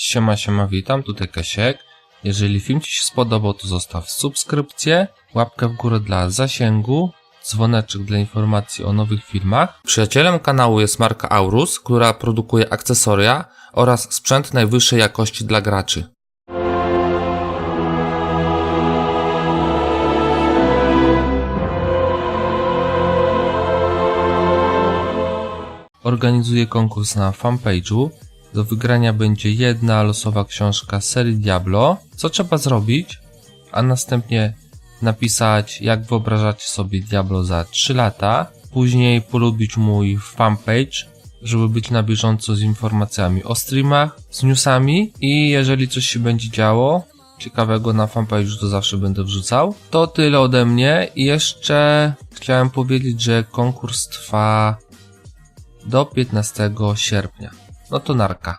Siema, siema, witam, tutaj Kasiek. Jeżeli film Ci się spodobał, to zostaw subskrypcję, łapkę w górę dla zasięgu, dzwoneczek dla informacji o nowych filmach. Przyjacielem kanału jest marka Aurus, która produkuje akcesoria oraz sprzęt najwyższej jakości dla graczy. Organizuje konkurs na fanpage'u. Do wygrania będzie jedna losowa książka serii Diablo. Co trzeba zrobić? A następnie napisać, jak wyobrażacie sobie Diablo za 3 lata. Później polubić mój fanpage, żeby być na bieżąco z informacjami o streamach, z newsami i jeżeli coś się będzie działo ciekawego na fanpage'u, to zawsze będę wrzucał. To tyle ode mnie i jeszcze chciałem powiedzieć, że konkurs trwa do 15 sierpnia. No to narka.